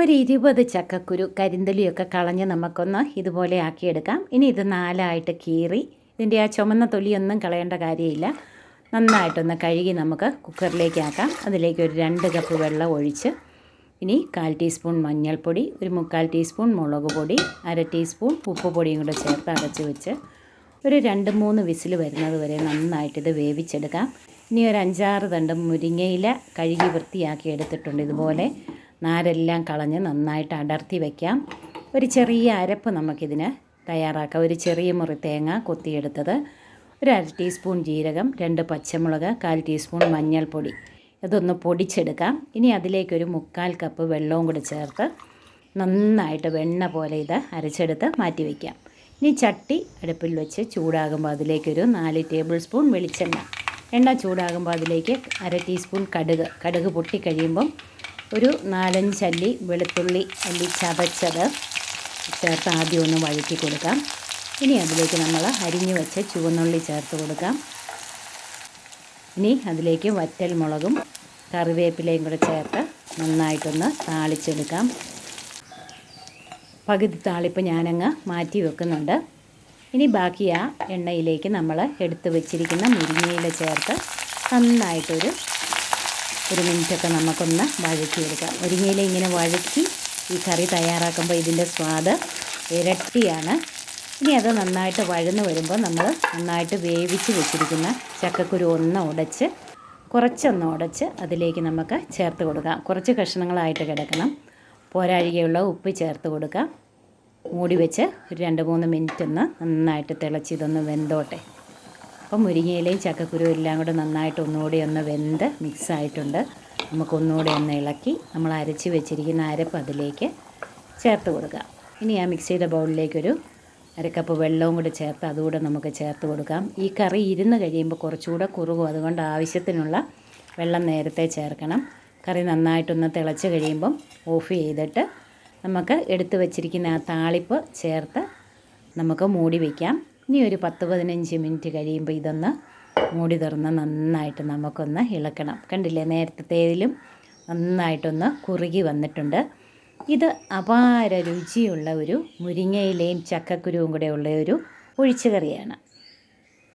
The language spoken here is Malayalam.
ഒരു ഇരുപത് ചക്കക്കുരു കരിന്തലിയൊക്കെ കളഞ്ഞ് നമുക്കൊന്ന് ഇതുപോലെ ആക്കിയെടുക്കാം. ഇനി ഇത് നാലായിട്ട് കീറി ഇതിന്റെ ആ ചുമന്ന തൊലിയൊന്നും കളയേണ്ട കാര്യമില്ല. നന്നായിട്ടൊന്ന് കഴുകി നമുക്ക് കുക്കറിലേക്ക് ആക്കാം. അതിലേക്ക് ഒരു രണ്ട് കപ്പ് വെള്ളം ഒഴിച്ച് ഇനി കാൽ ടീസ്പൂൺ മഞ്ഞൾപ്പൊടി ഒരു മുക്കാൽ ടീസ്പൂൺ മുളക് പൊടി അര ടീസ്പൂൺ ഉപ്പ് പൊടിയും കൂടെ ചേർത്ത് അടച്ച് വെച്ച് ഒരു രണ്ട് മൂന്ന് വിസിൽ വരുന്നത് വരെ നന്നായിട്ടിത് വേവിച്ചെടുക്കാം. ഇനി ഒരു അഞ്ചാറ് തണ്ട് മുരിങ്ങയില കഴുകി വൃത്തിയാക്കി എടുത്തിട്ടുണ്ട് ഇതുപോലെ. നാരെല്ലാം കളഞ്ഞ് നന്നായിട്ട് അടർത്തി വയ്ക്കാം ഒരു ചെറിയ അരപ്പ് നമുക്കിതിന് തയ്യാറാക്കാം. ഒരു ചെറിയ മുറി തേങ്ങ കൊത്തിയെടുത്തത് ഒരു അര ടീസ്പൂൺ ജീരകം രണ്ട് പച്ചമുളക് കാൽ ടീസ്പൂൺ മഞ്ഞൾപ്പൊടി. ഇതൊന്ന് പൊടിച്ചെടുക്കാം. ഇനി അതിലേക്കൊരു മുക്കാൽ കപ്പ് വെള്ളവും കൂടി ചേർത്ത് നന്നായിട്ട് വെണ്ണ പോലെ ഇത് അരച്ചെടുത്ത് മാറ്റി വയ്ക്കാം ഇനി ചട്ടി അടുപ്പിൽ വെച്ച് ചൂടാകുമ്പോൾ അതിലേക്കൊരു നാല് ടേബിൾ സ്പൂൺ വെളിച്ചെണ്ണ. എണ്ണ ചൂടാകുമ്പോൾ അതിലേക്ക് അര ടീസ്പൂൺ കടുക്. കടുക് പൊട്ടിക്കഴിയുമ്പം ഒരു നാലഞ്ചല്ലി വെളുത്തുള്ളി അല്ലി ചതച്ചത് ചേർത്ത് ആദ്യം ഒന്ന് വഴറ്റി കൊടുക്കാം. ഇനി അതിലേക്ക് നമ്മൾ അരിഞ്ഞു വെച്ച ചുവന്നുള്ളി ചേർത്ത് കൊടുക്കാം. ഇനി അതിലേക്ക് വറ്റൽ മുളകും കറിവേപ്പിലയും കൂടെ ചേർത്ത് നന്നായിട്ടൊന്ന് താളിച്ചെടുക്കാം. പകുതി താളിപ്പ് ഞാനങ്ങ് മാറ്റി വെക്കുന്നുണ്ട്. ഇനി ബാക്കി ആ എണ്ണയിലേക്ക് നമ്മൾ എടുത്തു വെച്ചിരിക്കുന്ന മുരിങ്ങയില ചേർത്ത് നന്നായിട്ടൊരു ഒരു മിനിറ്റൊക്കെ നമുക്കൊന്ന് വഴറ്റിയെടുക്കാം. മുരിങ്ങയില ഇങ്ങനെ വഴറ്റി ഈ കറി തയ്യാറാക്കുമ്പോൾ ഇതിന്റെ സ്വാദ് ഇരട്ടിയാണ്. ഇനി അത് നന്നായിട്ട് വഴന്ന് വരുമ്പോൾ നമ്മൾ നന്നായിട്ട് വേവിച്ച് വെച്ചിരിക്കുന്ന ചക്കക്കുരു ഒന്ന് ഉടച്ച് കുറച്ചൊന്ന് ഉടച്ച് അതിലേക്ക് നമുക്ക് ചേർത്ത് കൊടുക്കാം. കുറച്ച് കഷ്ണങ്ങളായിട്ട് കിടക്കണം. പോരാഴികയുള്ള ഉപ്പ് ചേർത്ത് കൊടുക്കാം. മൂടി വെച്ച് ഒരു രണ്ട് മൂന്ന് മിനിറ്റ് ഒന്ന് നന്നായിട്ട് തിളച്ച് ഇതൊന്ന് വെന്തോട്ടെ. അപ്പം മുരിങ്ങയിലയും ചക്കക്കുരുവും എല്ലാം കൂടെ നന്നായിട്ട് ഒന്നുകൂടി ഒന്ന് വെന്ത് മിക്സായിട്ടുണ്ട്. നമുക്കൊന്നുകൂടി ഒന്ന് ഇളക്കി നമ്മൾ അരച്ച് വെച്ചിരിക്കുന്ന അരപ്പ് അതിലേക്ക് ചേർത്ത് കൊടുക്കാം ഇനി ആ മിക്സിയുടെ ബൗളിലേക്കൊരു അരക്കപ്പ് വെള്ളവും കൂടി ചേർത്ത് അതുകൂടെ നമുക്ക് ചേർത്ത് കൊടുക്കാം. ഈ കറി ഇരുന്ന് കഴിയുമ്പോൾ കുറച്ചുകൂടെ കുറുകും. അതുകൊണ്ട് ആവശ്യത്തിനുള്ള വെള്ളം നേരത്തെ ചേർക്കണം. കറി നന്നായിട്ടൊന്ന് തിളച്ച് കഴിയുമ്പം ഓഫ് ചെയ്തിട്ട് നമുക്ക് എടുത്തു വച്ചിരിക്കുന്ന ആ താളിപ്പ് ചേർത്ത് നമുക്ക് മൂടി വയ്ക്കാം ഇനി ഒരു പത്ത് പതിനഞ്ച് മിനിറ്റ് കഴിയുമ്പോൾ ഇതൊന്ന് മൂടി തുറന്ന് നന്നായിട്ട് നമുക്കൊന്ന് ഇളക്കണം. കണ്ടില്ലേ നേരത്തേതിലും നന്നായിട്ടൊന്ന് കുറുകി വന്നിട്ടുണ്ട്. ഇത് അപാര രുചിയുള്ള ഒരു മുരിങ്ങയിലയും ചക്കക്കുരുവും കൂടെ ഉള്ള ഒരു ഒഴിച്ചു കറിയാണ്.